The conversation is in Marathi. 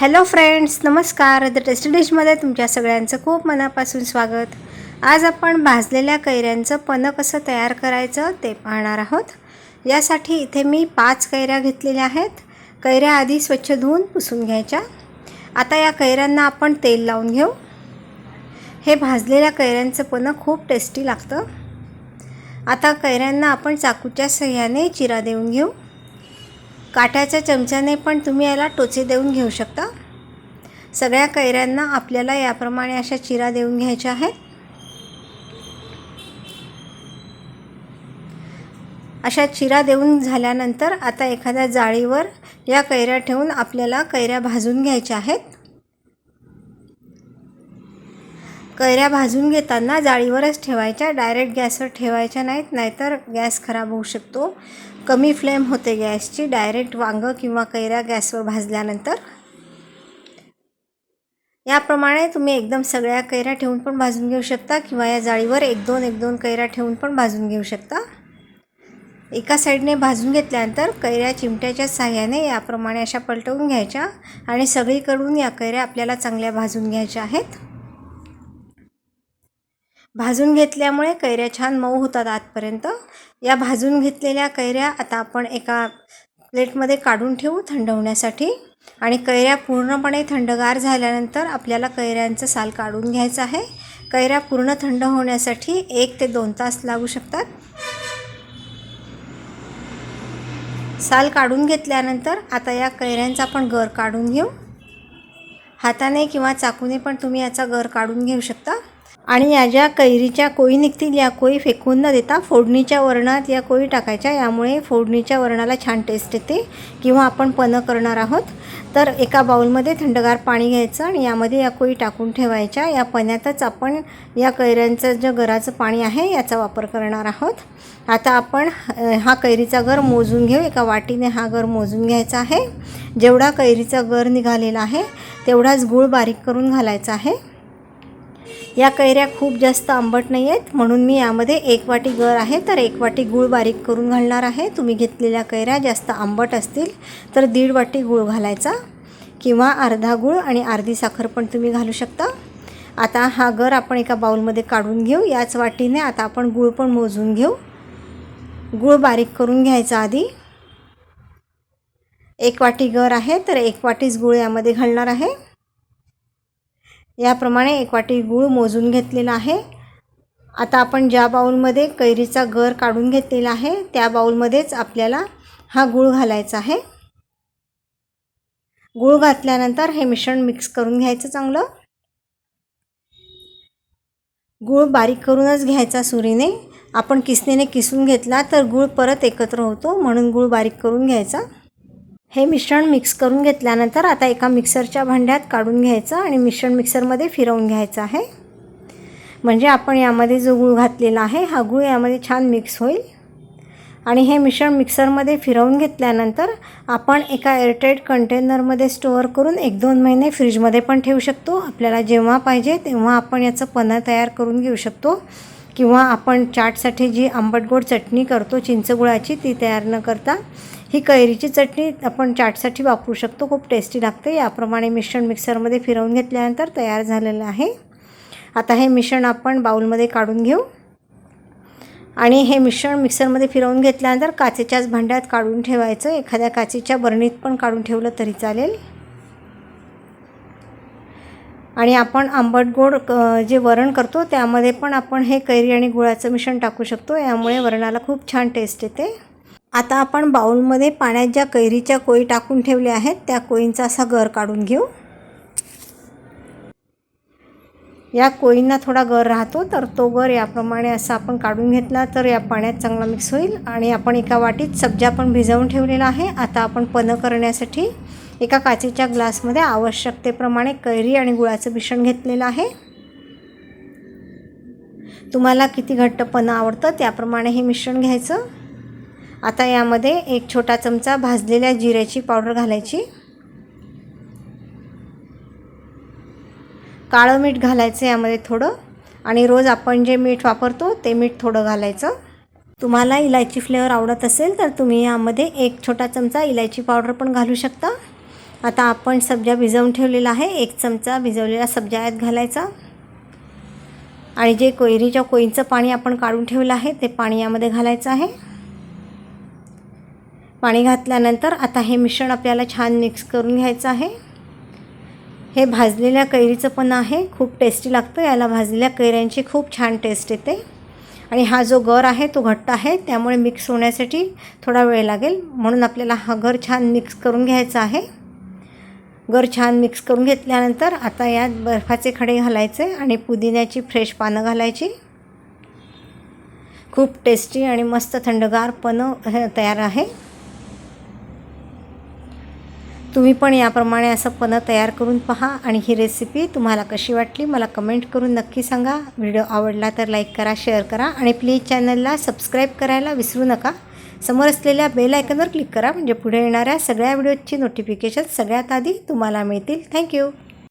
हॅलो फ्रेंड्स नमस्कार. द टेस्टी डिशमध्ये तुमच्या सगळ्यांचं खूप मनापासून स्वागत. आज आपण भाजलेल्या कैऱ्यांचं पनं कसं तयार करायचं ते पाहणार आहोत. यासाठी इथे मी पाच कैऱ्या घेतलेल्या आहेत. कैऱ्या आधी स्वच्छ धुवून पुसून घ्यायच्या. आता या कैऱ्यांना आपण तेल लावून घेऊ. हे भाजलेल्या कैऱ्यांचं पनं खूप टेस्टी लागतं. आता कैऱ्यांना आपण चाकूच्या सहाय्याने चिरा देऊन घेऊ. काठाच्या चमच्याने पण तुम्ही याला टोचे देऊन घेऊ शकता. सगळ्या कैऱ्यांना आपल्याला याप्रमाणे अशा चिरा देऊन घ्यायच्या आहेत. अशा चिरा देऊन झाल्यानंतर आता एखाद्या जाळीवर या कैऱ्या ठेवून आपल्याला कैऱ्या भाजून घ्यायच्या आहेत. कैऱ्या भाजून घेताना जाळीवरच ठेवायच्या डायरेक्ट गॅसवर ठेवायच्या नाहीत नाहीतर गॅस खराब होऊ शकतो. कमी फ्लेम होते गॅसची डायरेक्ट वांगं किंवा कैऱ्या गॅसवर भाजल्यानंतर. याप्रमाणे तुम्ही एकदम सगळ्या कैऱ्या ठेवून पण भाजून घेऊ शकता किंवा या जाळीवर एक दोन एक दोन कैऱ्या ठेवून पण भाजून घेऊ शकता. एका साईडने भाजून घेतल्यानंतर कैऱ्या चिमट्याच्या साह्याने याप्रमाणे अशा पलटवून घ्यायच्या आणि सगळीकडून या कैऱ्या आपल्याला चांगल्या भाजून घ्यायच्या आहेत. भाजून घेतल्यामुळे कैऱ्या छान मऊ होतात आतपर्यंत. या भाजून घेतलेल्या कैऱ्या आता आपण एका प्लेटमध्ये काढून ठेवू थंड होण्यासाठी आणि कैऱ्या पूर्णपणे थंडगार झाल्यानंतर आपल्याला कैऱ्यांचं साल काढून घ्यायचं आहे. कैऱ्या पूर्ण थंड होण्यासाठी एक ते दोन तास लागू शकतात. साल काढून घेतल्यानंतर आता या कैऱ्यांचा आपण गर काढून घेऊ. हाताने किंवा चाकूने पण तुम्ही याचा गर काढून घेऊ शकता. आणि या ज्या कैरीच्या कोळी निघतील या कोळी फेकून न देता फोडणीच्या वरणात या कोळी टाकायच्या. यामुळे फोडणीच्या वरणाला छान टेस्ट येते. किंवा आपण पनं करणार आहोत तर एका बाऊलमध्ये थंडगार पाणी घ्यायचं आणि यामध्ये या कोळी टाकून ठेवायच्या. या पण्यातच आपण या कैऱ्यांचं जे गराचं पाणी आहे याचा वापर करणार आहोत. आता आपण हा कैरीचा गर मोजून घेऊ. एका वाटीने हा गर मोजून घ्यायचा आहे. जेवढा कैरीचा गर निघालेला आहे तेवढाच गूळ बारीक करून घालायचा आहे. या कैऱ्या खूप जास्त आंबट नाही आहेत म्हणून मी यामध्ये एक वाटी गर आहे तर एक वाटी गूळ बारीक करून घालणार आहे. तुम्ही घेतलेल्या कैऱ्या जास्त आंबट असतील तर दीड वाटी गूळ घालायचा किंवा अर्धा गूळ आणि अर्धी साखर पण तुम्ही घालू शकता. आता हा गर आपण एका बाऊलमध्ये काढून घेऊ. याच वाटीने आता आपण गूळ पण मोजून घेऊ. गूळ बारीक करून घ्यायचा आधी. एक वाटी गर आहे तर एक वाटीच गूळ यामध्ये घालणार आहे. याप्रमाणे एक वाटी गूळ मोजून घेतलेला आहे. आता आपण ज्या बाऊलमध्ये कैरीचा गर काढून घेतलेला आहे त्या बाऊलमध्येच आपल्याला हा गूळ घालायचा आहे. गूळ घातल्यानंतर हे मिश्रण मिक्स करून घ्यायचं चांगलं. गूळ बारीक करूनच घ्यायचा सुरीने. आपण किसणीने किसून घेतला तर गूळ परत एकत्र होतो म्हणून गूळ बारीक करून घ्यायचा. हे मिश्रण मिक्स करून घेतल्यानंतर आता एका मिक्सरच्या भांड्यात काढून घ्यायचं आणि मिश्रण मिक्सरमध्ये फिरवून घ्यायचं आहे. म्हणजे आपण यामध्ये जो गूळ घातलेला आहे हा गूळ यामध्ये छान मिक्स होईल. आणि हे मिश्रण मिक्सरमध्ये फिरवून घेतल्यानंतर आपण एका एअरटाईट कंटेनरमध्ये स्टोअर करून एक दोन महिने फ्रीजमध्ये पण ठेवू शकतो. आपल्याला जेव्हा पाहिजे तेव्हा आपण याचं पन्हा तयार करून घेऊ शकतो. किंवा आपण चाटसाठी जी आंबटगोड चटणी करतो चिंचगुळाची ती तयार न करता ही कैरीची चटणी आपण चाटसाठी वापरू शकतो. खूप टेस्टी लागते. याप्रमाणे मिश्रण मिक्सरमध्ये फिरवून घेतल्यानंतर तयार झालेलं आहे. आता हे मिश्रण आपण बाऊलमध्ये काढून घेऊ. आणि हे मिश्रण मिक्सरमध्ये फिरवून घेतल्यानंतर काचेच्याच भांड्यात काढून ठेवायचं. एखाद्या काचेच्या बरणीत पण काढून ठेवलं तरी चालेल. आणि आपण आंबट गोड जे वरण करतो त्यामध्ये पण आपण हे कैरी आणि गुळाचं मिश्रण टाकू शकतो. यामुळे वरणाला खूप छान टेस्ट येते. आता आपण बाऊलमध्ये पाण्यात ज्या कैरीच्या कोळी टाकून ठेवल्या आहेत त्या कोळींचा असा गर काढून घेऊ. या कोळींना थोडा गर राहतो तर तो गर याप्रमाणे असा आपण काढून घेतला तर या पाण्यात चांगला मिक्स होईल. आणि आपण एका वाटीत सब्जा पण भिजवून ठेवलेला आहे. आता आपण पनं करण्यासाठी एका काचेच्या ग्लासमध्ये आवश्यकतेप्रमाणे कैरी आणि गुळाचं मिश्रण घेतलेलं आहे. तुम्हाला किती घट्ट पनं आवडतं त्याप्रमाणे हे मिश्रण घ्यायचं. आता यामध्ये एक छोटा चमचा भाजलेल्या जिऱ्याची पावडर घालायची. काळं मीठ घालायचं यामध्ये थोडं. आणि रोज आपण जे मीठ वापरतो ते मीठ थोडं घालायचं. तुम्हाला इलायची फ्लेवर आवडत असेल तर तुम्ही यामध्ये एक छोटा चमचा इलायची पावडर पण घालू शकता. आता आपण सब्जा भिजवून ठेवलेला आहे. एक चमचा भिजवलेला सब्जा यात घालायचा. आणि जे कोयरीच्या कोयींचं पाणी आपण काढून ठेवलं आहे ते पाणी यामध्ये घालायचं आहे. पाणी घातल्यानंतर आता हे मिश्रण आपल्याला छान मिक्स करून घ्यायचं आहे. हे भाजलेल्या कैरीचं पण आहे खूप टेस्टी लागतं. याला भाजलेल्या कैऱ्यांची खूप छान टेस्ट येते. आणि हा जो गर आहे तो घट्ट आहे त्यामुळे मिक्स होण्यासाठी थोडा वेळ लागेल. म्हणून आपल्याला हा गर छान मिक्स करून घ्यायचा आहे. गर छान मिक्स करून घेतल्यानंतर आता यात बर्फाचे खडे घालायचे आणि पुदिन्याची फ्रेश पानं घालायची. खूप टेस्टी आणि मस्त थंडगार पनं हे तयार आहे. तुम्ही पण याप्रमाणे असं पनं तयार करून पहा आणि ही रेसिपी तुम्हाला कशी वाटली मला कमेंट करून नक्की सांगा. व्हिडिओ आवडला तर लाईक करा शेअर करा आणि प्लीज चॅनलला सबस्क्राईब करायला विसरू नका. समोर असलेल्या बेल आयकनवर क्लिक करा म्हणजे पुढे येणाऱ्या सगळ्या व्हिडिओची नोटिफिकेशन सगळ्यात आधी तुम्हाला मिळतील. थँक्यू